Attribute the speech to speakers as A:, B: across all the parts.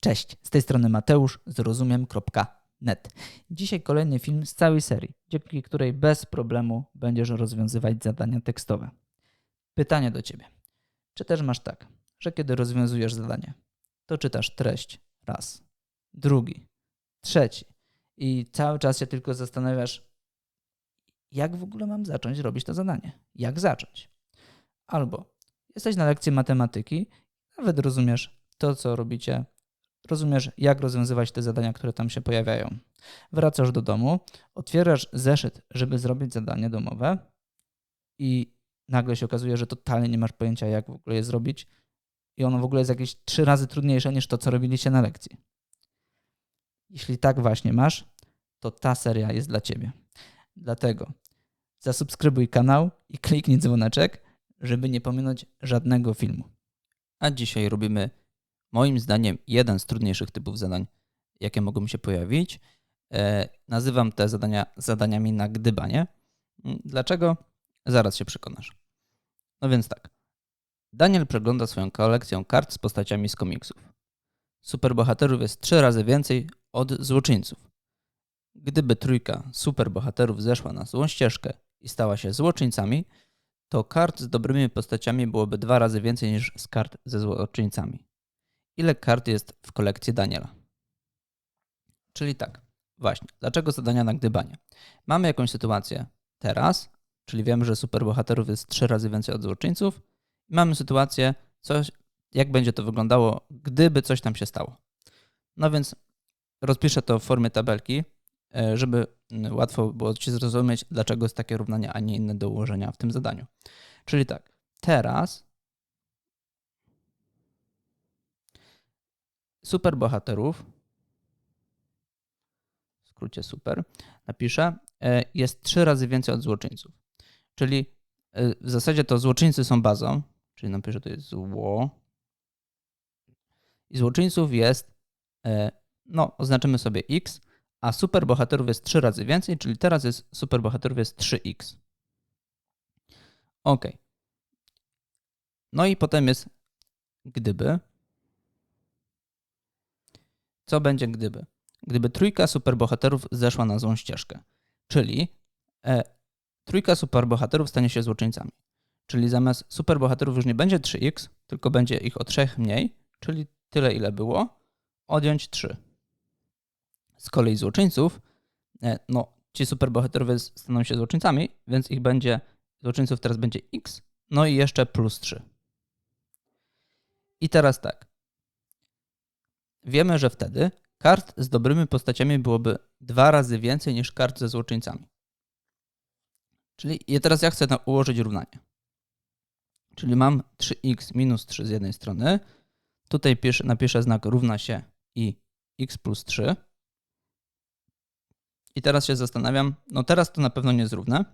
A: Cześć, z tej strony Mateusz z rozumiem.net. Dzisiaj kolejny film z całej serii, dzięki której bez problemu będziesz rozwiązywać zadania tekstowe. Pytanie do Ciebie. Czy też masz tak, że kiedy rozwiązujesz zadanie, to czytasz treść raz, drugi, trzeci i cały czas się tylko zastanawiasz, jak w ogóle mam zacząć robić to zadanie? Jak zacząć? Albo jesteś na lekcji matematyki, nawet rozumiesz to, co robicie rozumiesz, jak rozwiązywać te zadania, które tam się pojawiają. Wracasz do domu, otwierasz zeszyt, żeby zrobić zadanie domowe i nagle się okazuje, że totalnie nie masz pojęcia, jak w ogóle je zrobić i ono w ogóle jest jakieś trzy razy trudniejsze niż to, co robiliście na lekcji. Jeśli tak właśnie masz, to ta seria jest dla Ciebie. Dlatego zasubskrybuj kanał i kliknij dzwoneczek, żeby nie pominąć żadnego filmu. A dzisiaj robimy moim zdaniem jeden z trudniejszych typów zadań, jakie mogą się pojawić. E, nazywam te zadania zadaniami na gdybanie. Mm, dlaczego? Zaraz się przekonasz. No więc tak. Daniel przegląda swoją kolekcję kart z postaciami z komiksów. Superbohaterów jest trzy razy więcej od złoczyńców. Gdyby trójka superbohaterów zeszła na złą ścieżkę i stała się złoczyńcami, to kart z dobrymi postaciami byłoby dwa razy więcej niż z kart ze złoczyńcami ile kart jest w kolekcji Daniela. Czyli tak, właśnie, dlaczego zadania na gdybanie? Mamy jakąś sytuację teraz, czyli wiemy, że superbohaterów jest trzy razy więcej od złoczyńców mamy sytuację, coś, jak będzie to wyglądało, gdyby coś tam się stało. No więc rozpiszę to w formie tabelki, e, żeby łatwo było Ci zrozumieć, dlaczego jest takie równanie, a nie inne do ułożenia w tym zadaniu. Czyli tak, teraz superbohaterów, w skrócie super, napiszę, e, jest trzy razy więcej od złoczyńców. Czyli e, w zasadzie to złoczyńcy są bazą, czyli napiszę to jest zło. I złoczyńców jest, e, no oznaczymy sobie x, a superbohaterów jest trzy razy więcej, czyli teraz jest superbohaterów jest 3x. Ok. No i potem jest gdyby co będzie gdyby? Gdyby trójka superbohaterów zeszła na złą ścieżkę, czyli e, trójka superbohaterów stanie się złoczyńcami. Czyli zamiast superbohaterów już nie będzie 3x, tylko będzie ich o 3 mniej, czyli tyle ile było, odjąć 3. Z kolei złoczyńców, e, no ci superbohaterowie staną się złoczyńcami, więc ich będzie, złoczyńców teraz będzie x, no i jeszcze plus 3. I teraz tak. Wiemy, że wtedy kart z dobrymi postaciami byłoby dwa razy więcej niż kart ze złoczyńcami. Czyli teraz ja chcę ułożyć równanie. Czyli mam 3x minus 3 z jednej strony. Tutaj piszę, napiszę znak równa się i x plus 3. I teraz się zastanawiam, no teraz to na pewno nie zrównę.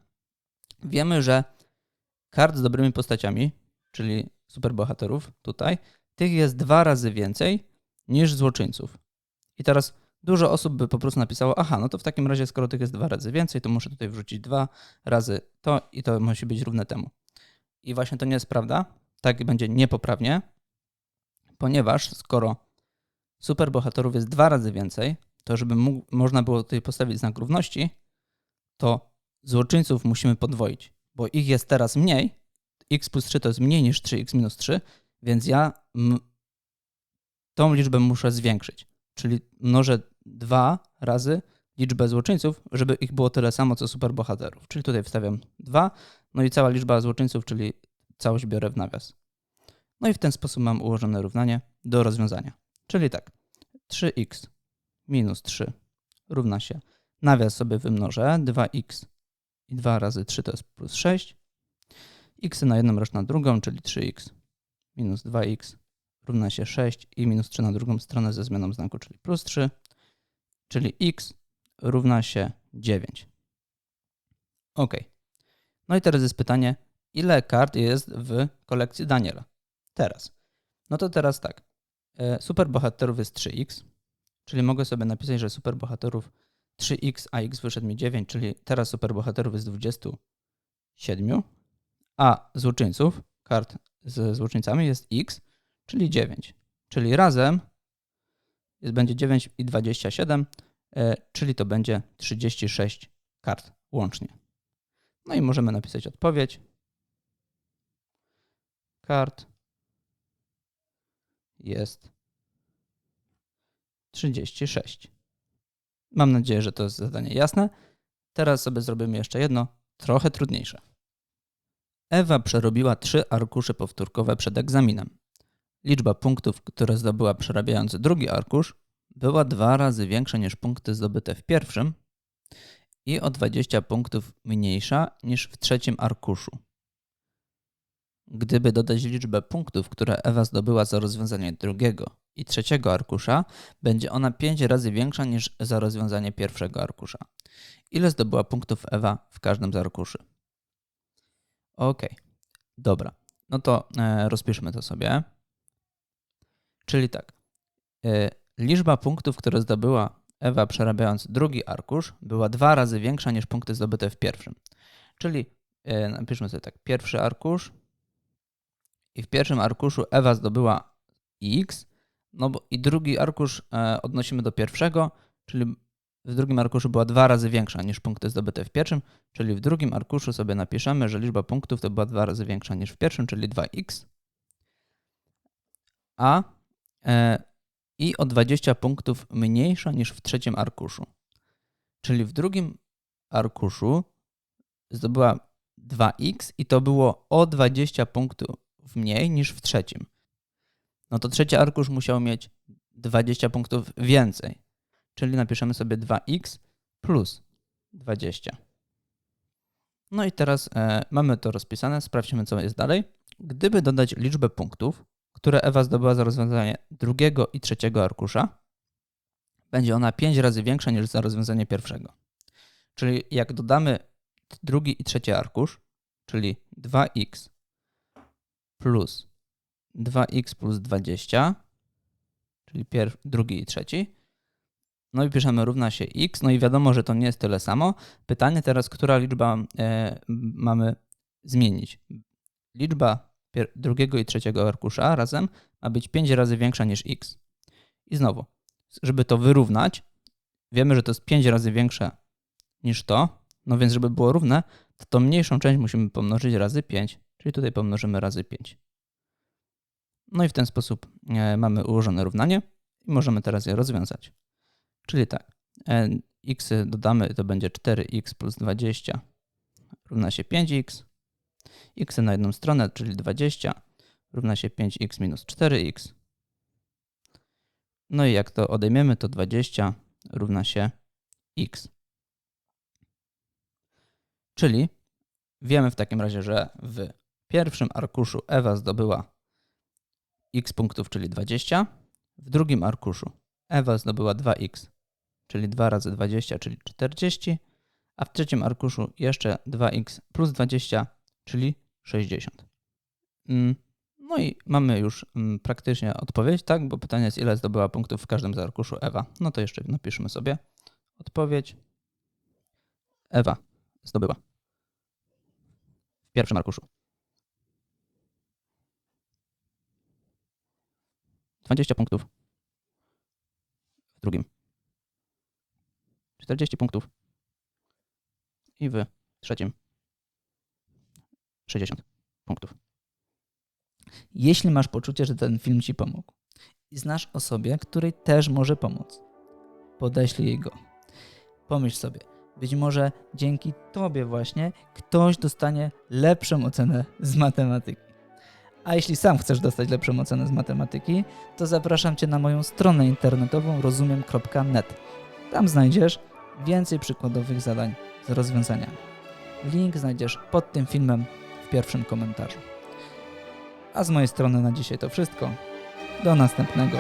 A: Wiemy, że kart z dobrymi postaciami, czyli superbohaterów tutaj, tych jest dwa razy więcej niż złoczyńców. I teraz dużo osób by po prostu napisało, aha, no to w takim razie, skoro tych jest dwa razy więcej, to muszę tutaj wrzucić dwa razy to i to musi być równe temu. I właśnie to nie jest prawda. Tak będzie niepoprawnie, ponieważ skoro superbohaterów jest dwa razy więcej, to żeby mógł, można było tutaj postawić znak równości, to złoczyńców musimy podwoić, bo ich jest teraz mniej, x plus 3 to jest mniej niż 3x minus 3, więc ja tą liczbę muszę zwiększyć. Czyli mnożę dwa razy liczbę złoczyńców, żeby ich było tyle samo co superbohaterów. Czyli tutaj wstawiam 2, no i cała liczba złoczyńców, czyli całość biorę w nawias. No i w ten sposób mam ułożone równanie do rozwiązania. Czyli tak, 3x minus 3 równa się, nawias sobie wymnożę, 2x i 2 razy 3 to jest plus 6, x na jedną roczną na drugą, czyli 3x minus 2x równa się 6 i minus 3 na drugą stronę ze zmianą znaku, czyli plus 3, czyli x równa się 9. Ok. No i teraz jest pytanie, ile kart jest w kolekcji Daniela? Teraz. No to teraz tak. E, superbohaterów jest 3x, czyli mogę sobie napisać, że superbohaterów 3x, a x wyszedł mi 9, czyli teraz superbohaterów jest 27, a złoczyńców, kart ze złoczyńcami jest x, czyli 9. Czyli razem jest, będzie 9 i 27, e, czyli to będzie 36 kart łącznie. No i możemy napisać odpowiedź. Kart jest 36. Mam nadzieję, że to jest zadanie jasne. Teraz sobie zrobimy jeszcze jedno, trochę trudniejsze. Ewa przerobiła trzy arkusze powtórkowe przed egzaminem. Liczba punktów, które zdobyła przerabiając drugi arkusz, była dwa razy większa niż punkty zdobyte w pierwszym i o 20 punktów mniejsza niż w trzecim arkuszu. Gdyby dodać liczbę punktów, które Ewa zdobyła za rozwiązanie drugiego i trzeciego arkusza, będzie ona 5 razy większa niż za rozwiązanie pierwszego arkusza. Ile zdobyła punktów Ewa w każdym z arkuszy? Ok, dobra. No to e, rozpiszmy to sobie. Czyli tak. E, liczba punktów, które zdobyła Ewa przerabiając drugi arkusz, była dwa razy większa niż punkty zdobyte w pierwszym. Czyli e, napiszmy sobie tak. Pierwszy arkusz i w pierwszym arkuszu Ewa zdobyła x, no bo i drugi arkusz e, odnosimy do pierwszego, czyli w drugim arkuszu była dwa razy większa niż punkty zdobyte w pierwszym, czyli w drugim arkuszu sobie napiszemy, że liczba punktów to była dwa razy większa niż w pierwszym, czyli 2x. A i o 20 punktów mniejsza niż w trzecim arkuszu. Czyli w drugim arkuszu zdobyła 2x i to było o 20 punktów mniej niż w trzecim. No to trzeci arkusz musiał mieć 20 punktów więcej. Czyli napiszemy sobie 2x plus 20. No i teraz e, mamy to rozpisane. Sprawdźmy, co jest dalej. Gdyby dodać liczbę punktów, które Ewa zdobyła za rozwiązanie drugiego i trzeciego arkusza, będzie ona 5 razy większa niż za rozwiązanie pierwszego. Czyli jak dodamy drugi i trzeci arkusz, czyli 2x plus 2x plus 20, czyli pierw, drugi i trzeci, no i piszemy równa się x, no i wiadomo, że to nie jest tyle samo. Pytanie teraz, która liczba e, mamy zmienić? Liczba drugiego i trzeciego arkusza razem ma być 5 razy większa niż x. I znowu, żeby to wyrównać, wiemy, że to jest 5 razy większe niż to, no więc żeby było równe, to tą mniejszą część musimy pomnożyć razy 5, czyli tutaj pomnożymy razy 5. No i w ten sposób e, mamy ułożone równanie i możemy teraz je rozwiązać. Czyli tak, e, x dodamy, to będzie 4x plus 20 równa się 5x, x na jedną stronę, czyli 20, równa się 5x minus 4x. No i jak to odejmiemy, to 20 równa się x. Czyli wiemy w takim razie, że w pierwszym arkuszu Ewa zdobyła x punktów, czyli 20. W drugim arkuszu Ewa zdobyła 2x, czyli 2 razy 20, czyli 40. A w trzecim arkuszu jeszcze 2x plus 20, czyli 60. Mm, no i mamy już mm, praktycznie odpowiedź, tak? Bo pytanie jest, ile zdobyła punktów w każdym z arkuszu Ewa. No to jeszcze napiszmy sobie odpowiedź. Ewa zdobyła w pierwszym arkuszu 20 punktów w drugim, 40 punktów i w trzecim 60 punktów. Jeśli masz poczucie, że ten film Ci pomógł i znasz osobie, której też może pomóc, podeślij jej go. Pomyśl sobie, być może dzięki Tobie właśnie ktoś dostanie lepszą ocenę z matematyki. A jeśli sam chcesz dostać lepszą ocenę z matematyki, to zapraszam Cię na moją stronę internetową rozumiem.net. Tam znajdziesz więcej przykładowych zadań z rozwiązaniami. Link znajdziesz pod tym filmem pierwszym komentarzu. A z mojej strony na dzisiaj to wszystko. Do następnego.